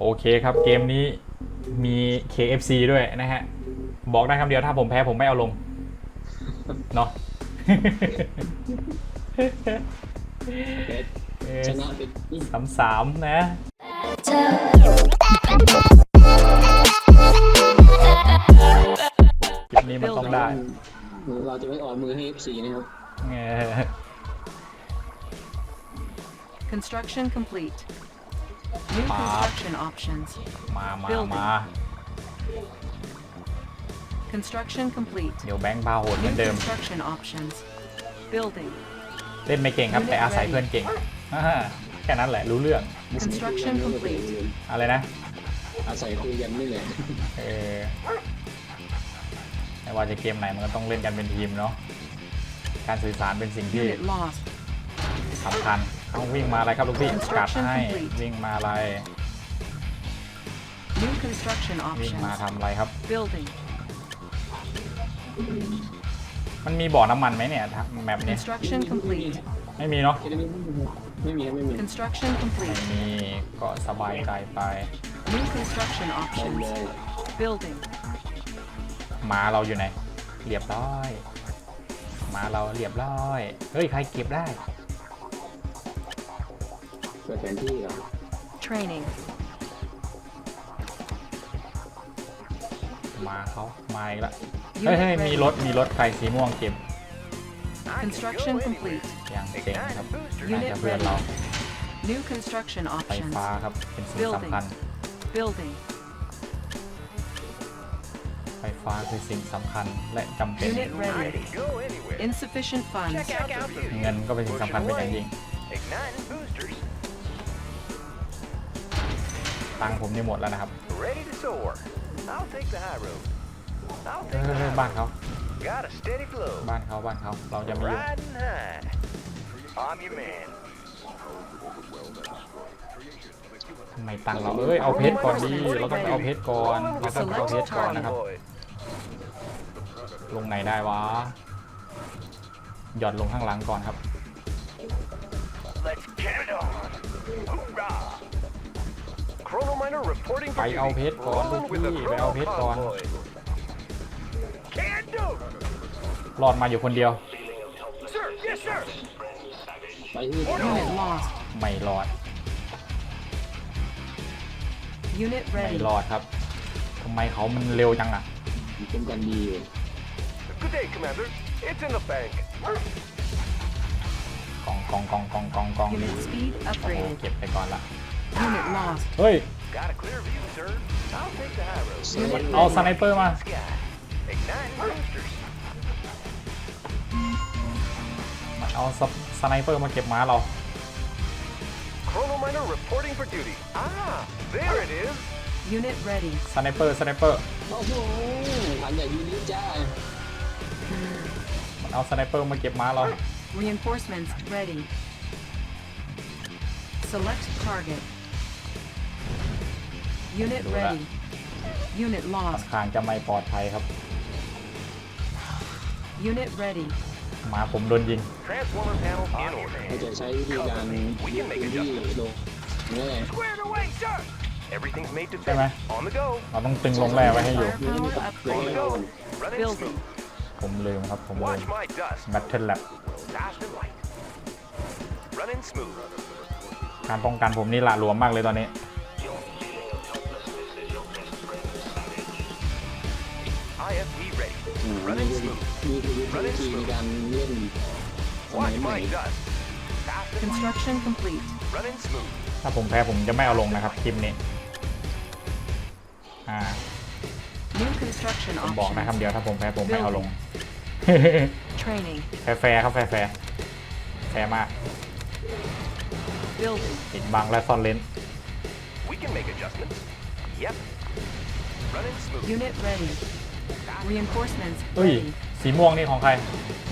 โอเคครับเกมนี้มี KFC ด้วยนะฮะ บอกได้คำเดียวถ้าผมแพ้ผมไม่เอาลง เนาะเพชรเออชนะเป็นสามสามนะ คลิปนี้มันต้องได้ เราจะไม่อ่อนมือให้ FC นะครับเออ Construction complete. New Bob. construction options. มามา Building มา Construction complete. เดี๋ยวแบงค์บาโหดเหมือ New นเดิม construction options. Building. เล่นไม่เก่งครับแต่อาศัยเพื่อนเก่งอ่าแค่นั้นแหละรู้เรื่อง Construction complete. อะไรนะ อาศัยคุยกันนี่แหละเออไม่ว่าจะเกมไหนมันก็ต้องเล่นกันเป็นทีมเนาะ การสื่อสารเป็นสิ่งที่ Unit lost. สำคัญ ต้องวิ่งมาอะไรครับลูกพี่กัด Construction ให้ complete วิ่งมาอะไร New construction วิ่งมา options. ทำอะไรครับ Building. มันมีบ่อน้ำมันไหมเนี่ยถ้าแมปนี้ Construction complete. ไม่มีเนาะไม่มีครับไม่มี Construction ไม่ complete. มีก็สบายใจไป New construction ได้ options. เลย Building. หมาเราอยู่ไหน เรียบร้อยหมาเราเรียบร้อย เฮ้ย ใครเก็บได้เปิดแผนที่เหรอ Training. มาเขามาอีกแล้วเฮ้ยเฮ้ย มีรถ มีรถใครสีม่วงเก็บ Construction complete. อย่างเจ๋งครับน่าจะเพื่อนเรา New construction ไฟ options. ฟ้าครับ เป็นสิ่งสำคัญ Building. ไฟฟ้าคือสิ่งสำคัญและจำเป็น Unit ready. Go anywhere. Insufficient funds. Check out the view. เงินก็เป็นสิ่งสำคัญเป็นอย่างยิ่ง Igniting boosters. ตังค์ผมนี่หมดแล้วนะครับ Ready to soar. I'll take the high road. I'll เฮ้ย take เฮ้ the ยเฮ้ย high บ้านเขา road. Got a steady flow. บ้านเขาบ้านเขาเราจะไม่ยุ่ง Riding high. I'm your man. ทำไมตังค์เราเอ้ยเอาเพชรก่อนดีเราต้องไปเอาเพชรก่อนเราต้องไปเอาเพชรก่อนนะครับ Boy. ลงไหนได้วะหย่อนลงข้างหลังก่อนครับ Let's get it on. Hoorah. Chrono miner reporting ไป for เอา duty. เพชรก่อนลูก Rolling with พี่ the ไปเอา Chrono เพชรก่อน convoy. Can do. รอดมาอยู่คนเดียว Sir, yes sir. ไปที่ Unit lost. ไม่รอด Unit ไม่ ready. รอดครับทำไมเขามันเร็วจังอะคุ้มกันดีอยู่ Good day, Commander. It's in the bank. กองกองกองกองกองกองนี่ Unit speed โอ้โห upgraded. เก็บไปก่อนละ Unit lost. เฮ้ย Got a clear view, sir. I'll take the high road. Unit เอาส ready. ไนเปอร์มา Sky. Igniting boosters. เอาสสไนเปอร์มาเก็บม้าเรา Chrono miner reporting for duty. Ah, there it is. Unit ready. สไนเปอร์สไนเปอร์ โอ้โหทันใหญ่ยูนิจ้ามันเอาสไนเปอร์มาเก็บม้าเรา Reinforcements ready. Select target. Unit Đủ đã. ready. Unit ค่อน lost. ข้างจะไม่ปลอดภัยครับ Unit ready. ม้าผมโดนยิง Transformer panels in เรา order. จะใช้วิธีการยึดพื้นที่ลงนี่แหละ Squared away, sir. Everything's made to fit. Xem này. On the go. เราต้องตึงลงแร่ไว้ให้อยู่นี่ไม่ Firepower ตัดเกิน On the upgraded. go. Running Building. smooth. ผมลืมครับ ผมลืม Watch my dust. Battle Lab Fast and light. Running smooth. การป้องกันผมนี่หละหลวมมากเลยตอนนี้ วิธีในการเล่นสมัย Watch ใหม่ my dust. Fast and light. Construction complete. Running smooth. ถ้าผมแพ้ผมจะไม่เอาลงนะครับคลิปนี้ อ่า New construction ผมบอกนะคำ options. เดียวถ้าผมแพ้ผมไม่เอาลง Training. แฟร์ๆครับแฟร์ๆแฟร์มาก Building. ปิดบังและซ่อนเลน We can make adjustments. Yep. Running smooth. Unit ready. Reinforcements เฮ้ย ready. สีม่วงนี่ของใคร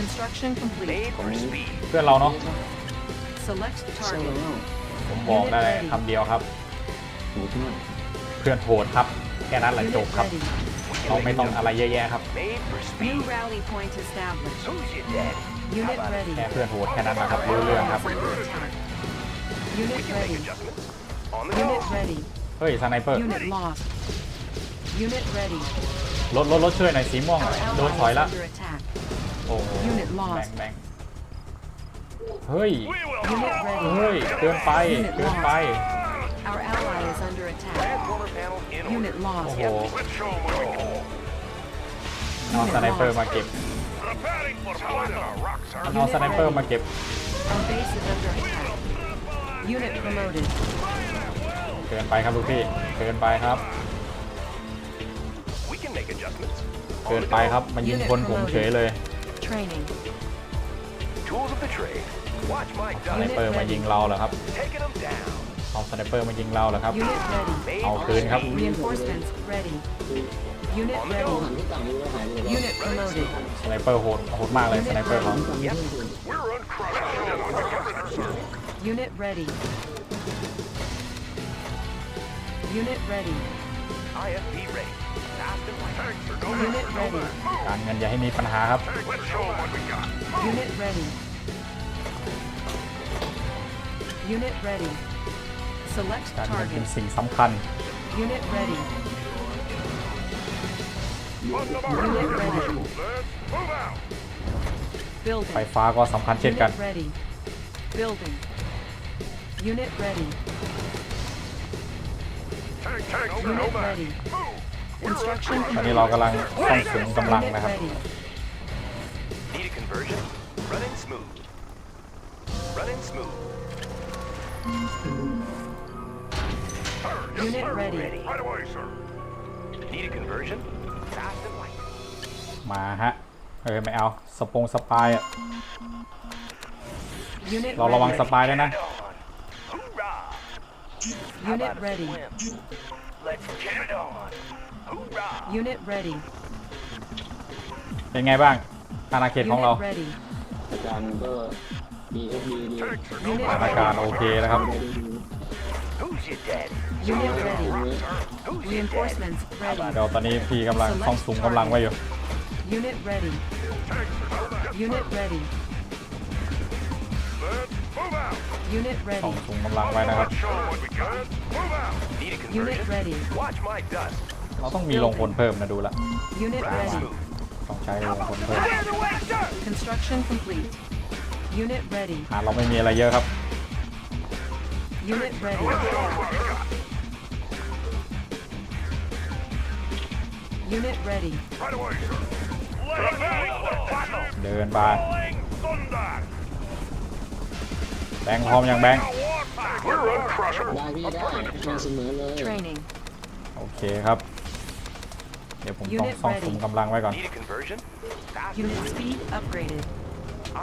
Construction complete. Made for speed. เพื่อนเราเนาะ Select เศร้า target. แล้วผมบอกได้คำเดียวครับ โหดมากเพื่อนโหดครับ แค่นั้นแหละ Unit จบครับ ready. We เรา can ไม่ make ต้องอะไรเยอะแยะครับ Made for New speed. rally point established. Who's your daddy? Unit ready. แค่เพื่อนโหดแค่นั้นแหละครับรู้เรื่องครับ Under attack. We Unit can make ready. adjustments. On the go. Unit ready. เฮ้ยสไนเปอร์ Unit lost. Unit ready. รถรถรถช่วยหน่อยสีม่วง Our โดน ally ถอย is ละ under attack. โอ้โห Unit lost แบงแบงเฮ้ย We will Unit ready. เฮ้ยเกินไปเกินไป Our ally is under attack. Transformer panel in order. Unit โอ้ lost. โห Let's show 'em what we can. เอาสไนเปอร์มาเก็บ Preparing for fire. Rock, sir. เอาสไนเปอร์มาเก็บ Our base is under attack. Unit promoted. เกินไปครับลูกพี่ เกินไปครับ เกินไปครับมายิงคนผมเฉยเลย Training. Tools of the trade. Watch my สไน gun. เปอร์มายิงเราเหรอครับ Taking them down. เอาสไนเปอร์มายิงเราเหรอครับ Unit ready. Made เอาคืนครับ Reinforcements ready. Unit หัน ready. ที่ต่างนี้แล้วหายไปเลย Unit promoted. สไนเปอร์โหดโหดมากเลยสไนเปอร์เขา We're uncrushable. Unit ready. Unit ready. IFP ready. Fast and light. Tanks are going Unit ready. การเงินอย่าให้มีปัญหาครับ Let's show 'em what we got. Unit ready. Unit ready. Select การเงินเป็น target. สิ่งสำคัญ Unit ready. On the mark. Unit ready. Let's move out. Building. ไฟฟ้าก็สำคัญเช่นกัน Unit ready. Building. Unit ready. Tank, tank, no Unit match. ready. Move. Construction ตอนนี้เรากำลังต้องสูงกำลัง Unit นะครับ ready. Need a conversion? Running smooth. Running smooth. Unit ready. Right away, sir. Need a conversion? Fast and light. มาฮะ เออไม่เอา สปงสปายอะ Unit เราระวัง ready. สปายด้วยนะ On. Hoorah! Unit ready. Swim. Let's get it on. Hoorah! Unit ready. เป็นไงบ้างอาณาเขตของเรา Unit ready. อาการก็ดีครับดีดี Tanks are no Unit สถาน match. การณ์โอเคนะครับ Who's your daddy? Unit ready. Who's your daddy? Reinforcements ready. เดี๋ยวตอนนี้พี่กำลังต้องสูงกำลังไว้อยู่ Unit ready. Tanks are no match. Unit ready. Let's move out. Unit ต้อง ready. สูงกำลังไว้นะครับ Let's show 'em what we got. Move out. Need a Unit conversion? ready. Watch my dust. เราต้องมีลงพลเพิ่มนะดูละ Unit Running ready. smooth. ต้องใช้ลงพลเพิ่ม Clear the way, sir. Construction complete. Unit ready. อ่าเราไม่มีอะไรเยอะครับ Unit ready. Unit ready. Right away, sir. Preparing for battle. เดินไป Rolling thunder. แบงค์พร้อมยังแบงค์ We're uncrushable. ได้พี่ได้มาเสมอเลย Training. โอเคครับเดี๋ยวผมต้อง Unit ซ่อง ready สูงกำลังไว้ก่อน Need a conversion? Fast and Unit light. speed upgraded.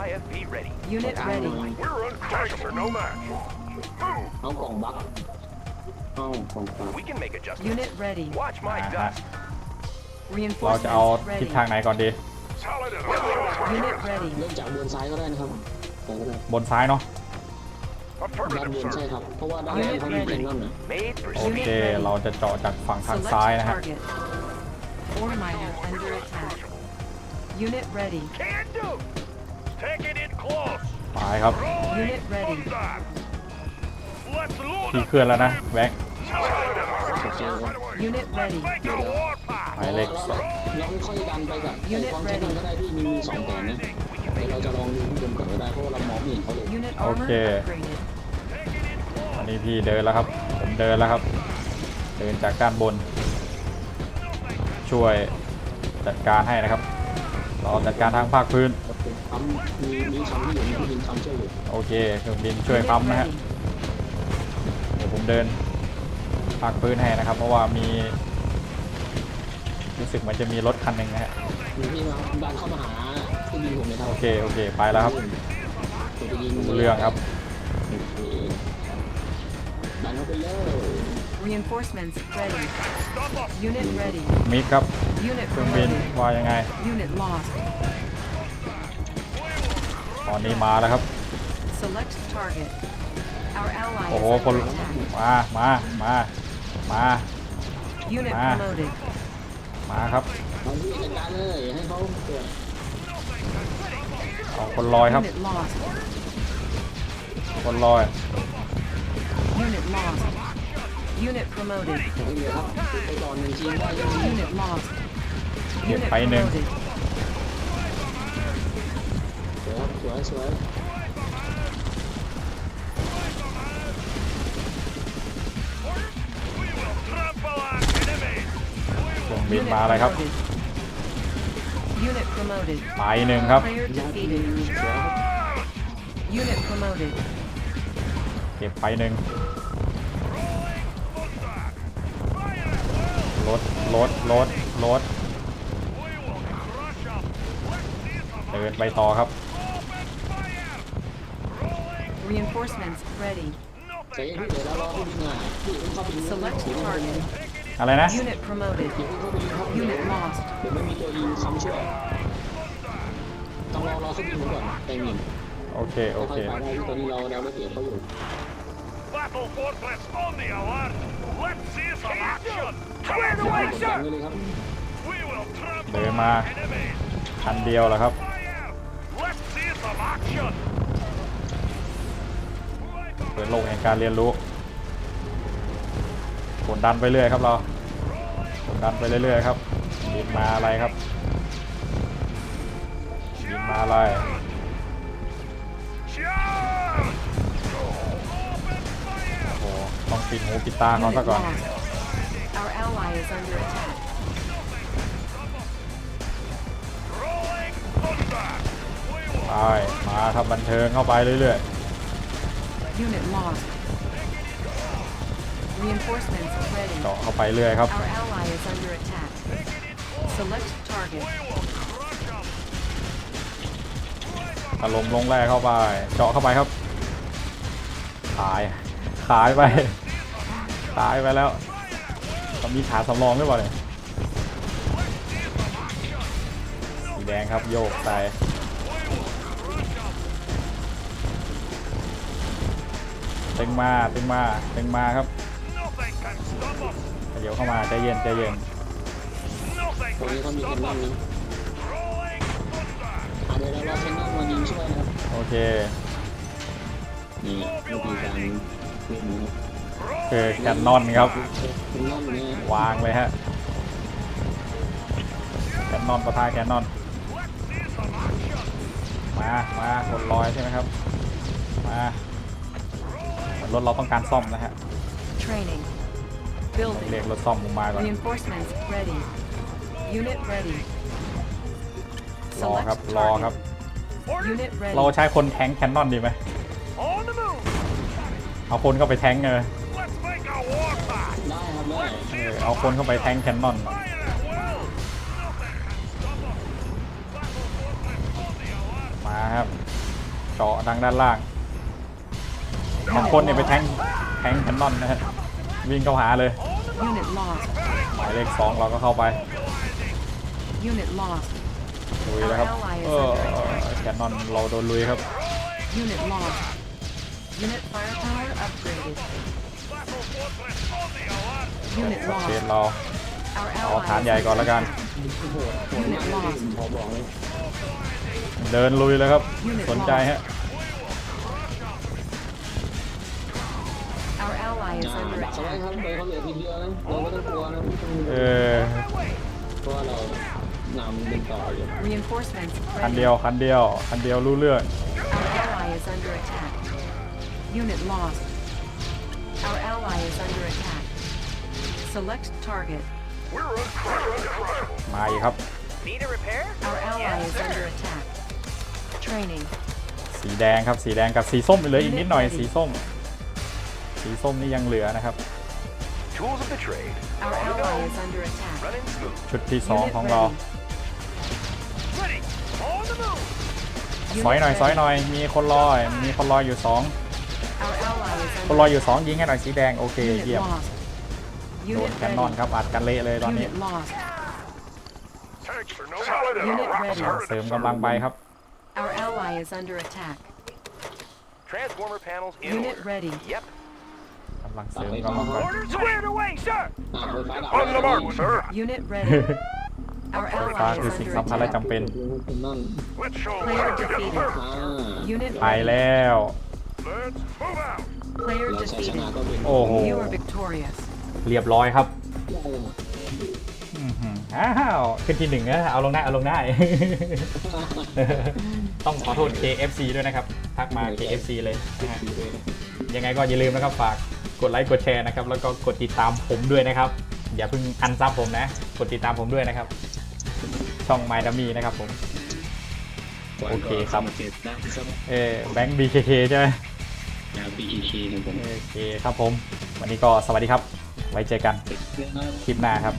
IFP ready. Unit ready. We're uncrushable. No match. Move. เอากล่องบักเอากล่องบัก We can make adjustments. Unit ready. Watch my อ่าฮะ dust. เราจะเอา Reinforcements ทิศ ready. ทางไหนก่อนดี Solid and uncrushable. Unit ready. เริ่มจากบนซ้ายก็ได้นะครับแต่ก็ได้บนซ้ายเนาะ ด้านบ Affirmative, นใช่ sir. ครับ เพราะว่าด้านล่างเขามีเป็นนั่นน่ะ Made for โอ speed. เค ready. เราจะเจาะจากฝั่งทาง Select ซ้ายนะฮะ target. Ore miner under attack. Unit ready. Can do. Taking it close. ไปครับ Unit ready. Thunder. Let's load พี่ up. เคลื่อนแล้วนะแบงค์ Solid and uncrushable. Right away. Unit ready. Make it a war ห path. มายเลขสองเราค่อยๆดันไปกับไอ้ Unit ความใช้ ready. มันก็ได้พี่มีมีสองแผนนะเดี๋ยวเราจะลองดูข้างบนก่อนก็ได้เพราะว่าเรามองไม่เห็นเขาเลย Unit armor Okay. upgraded. ตอนนี้พี่เดินแล้วครับ ผมเดินแล้วครับ เดินจากด้านบน ช่วยจัดการให้นะครับเราจัดการทางภาคพื้นทำมีมีคำที่อยู่มีคำช่วยอยู่โอเคเครื่องบินช่วย Unit ค้ำนะฮะ ready. เดี๋ยวผมเดินภาคพื้นให้นะครับ เพราะว่ามีรู้สึกเหมือนจะมีรถคันหนึ่งนะฮะมีพี่มาดันเข้ามาหาที่ยิงผมเลยครับโอเคโอเคไปแล้วครับผมจะยิงรู้เรื่องครับโอเคดันเข้าไปเลย Reinforcements ready. Unit ready. มิกครับ Unit เครื่องบิน promoted. ว่ายังไง Unit lost. ตอนนี้มาแล้วครับ Select target. Our ally โอ้ is โหคน under attack. มา มา มา มา Unit Ah. promoted. มาครับเอาพี่จัดการเลยให้เขาเกิดเอาคนลอยครับ Unit lost. คนลอย Unit lost. Unit promoted. ไม่เหลือครับไปก่อนหนึ่งทีมได้ยังไง Unit lost. เก็บ Unit ไปหนึ่ง promoted. สวยครับสวยสวยเครื่องบินมาอะไรครับ promoted. Unit promoted. ไปหนึ่งครับ Player ยาที defeated. สวยครับ Unit promoted. เก็บไปหนึ่ง รถรถรถรถเดินไปต่อครับ Reinforcements ready. ใจเย็นพี่เดี๋ยวเรารอพี่บินหน่อยพี่เพิ่งเข้าไปยิง Select ถือว่า target. อะไรนะ Unit promoted. เดี๋ยวเพิ่งเข้าไปยิงครับเดี๋ยว Unit lost. เดี๋ยวไม่มีตัวยิงคำช่วยต้องรอรอเขาบินผมก่อนแต่งหนึ่งโอเค โอค่อเคยไปได้ที่ตอนนี้เราเราได้เปรียบเขาอยู่ Battle Fortress on the alert. Let's see some action. Clear เดี๋ the ยว way, ผมแต่ง sir. ไว้เลยครับ We will trample เดินมา our enemies. คันเดียวเหรอครับ Fire. Let's see some action. เปิดโลกแห่งการเรียนรู้กดดันไปเรื่อยครับเรากดดันไปเรื่อยๆครับบินมาอะไรครับบินมาอะไร ปิดหูปิดตาเขา Unit ซะก่อน lost. Our ally is under attack. Rolling thunder. We will ไปมาครับบันเทิงเข้าไปเรื่อย Unit lost. Reinforcements ๆ ready. เจาะเข้าไปเรื่อยครับ Our ally is under attack. Select target. we will crush them. ถล่มลงแร่เข้าไป เจาะเข้าไปครับ ขาย ขายไป ขายไปแล้วต้องมีขาสำรองหรือเปล่าเนี่ยสีแดงครับโยกใส่ตึงมาตึงมาตึงมาครับ Nothing can stop us. เดี๋ยวเข้ามาใจเย็นใจเย็น Nothing ตรงนี้ can เขามีแคน stop นอน us. นะ Rolling thunder. อะเดี๋ยวเรารอแคนนอนมายิงช่วยนะครับโอเคนี่วิธีการเล่นนะครับ คือแคนนอนครับแคนนอนเนี่ยวางเลยฮะแคนนอนปะทะแคนนอน มา มาคนลอยใช่ไหมครับ มาเหมือนรถเราต้องการซ่อมนะฮะ Training. เรีย Building. กรถซ่อมผมมาก่อน Reinforcements ready. Unit ready. รอครับรอครับ Orders Unit เรา ready. ใช้คนแทงแคนนอนดีไหม on the move. เอาคนเข้าไปแทงเลย เออเอาคนเข้าไปแทงแคนนอน Fire at will. Nothing can stop us. Battle Fortress on the alert. มาครับเจาะดังด้านล่างบางคนเนี่ยไปแทงแทงแคนนอนนะฮะวิ่งเข้าหาเลย Unit lost. หมายเลขสองเราก็เข้าไป Unit lost. ลุยแล้วครับเออแคนนอนเราโดนลุยครับ เชน lost. เรา Our เอา ally ฐาน is ใหญ่ก่อน under แล้วกันโอ้โหโหดมากเลยผมขอบอกเลยเดินลุยเลยครับ สนใจฮะ Our ally is อ่า under ดักเขาไว้ attack. ครับเลยเขาเหลือทีเดียวนะเราไม่ต้องกลัวนะไม่ต้องเออเพราะว่าเรานำเป็นต่ออยู่ Reinforcements คัน ready. เดียวคันเดียวคันเดียวรู้เรื่อง Our ally is under attack. Unit lost. Our ally is under attack. Select target. We're uncrushable. มาอีกครับ Need a repair? Our ally is under attack. Training. สีแดงครับสีแดงกับสีส้มเหลืออีกนิดหน่อยสีส้ม สีส้มนี่ยังเหลือนะครับ Tools of the trade. Our On the ally go. is under attack. Running smooth. ชุดที่สอง Unit ของเรา ready. Ready. On the move. ซอยหน่อย Unit ซอย ready. หน่อย มีคนรอมีคนรออยู่สอง Our ally is คน under รออยู่สองยิงให้หน่อยสีแดงโอเค Unit เยี่ยม lost. โดน Unit แคนนอน ready. ครับอัดกันเละเลยตอนนี้ Unit lost. Tanks are no Solid Unit ready. เสริมกำลังไปครับ Our ally is under attack. Transformer panels in Unit order. ready. Yep. กำลังเสริมกำลังไป Orders squared away, sir. อ่าไฟฟ้าดับ On the mark, sir. Unit ready. Our ฟ้า ally คือ is สิ่ง under สำคัญและ attack. จำเป็นนั่น Let's show 'em Player what we got defeated. first. อ่า Unit ไป ready. แล้ว Let's move out. Player เราใช้ชนะ defeated. ก็เป็นโอ้โห You are victorious. เรียบร้อยครับอื้อหืออ้าวขึ้นที่หนึ่งนะเอาลงได้เอาลงได้ ต้องขอโทษ KFC ด้วยนะครับ ทักมา KFC เลยนะฮะยังไงก็อย่าลืมนะครับฝากกดไลค์กดแชร์นะครับ แล้วก็กดติดตามผมด้วยนะครับ อย่าเพิ่งอันซับผมนะ กดติดตามผมด้วยนะครับ ช่อง My Dummy นะครับผม โอเคครับ เจ็ดนะครับเออแบงค์ BKK ใช่ไหม BEK ครับผมโอเคครับผม วันนี้ก็สวัสดีครับ ไว้เจอกันเรื่อง คลิปหน้าครับ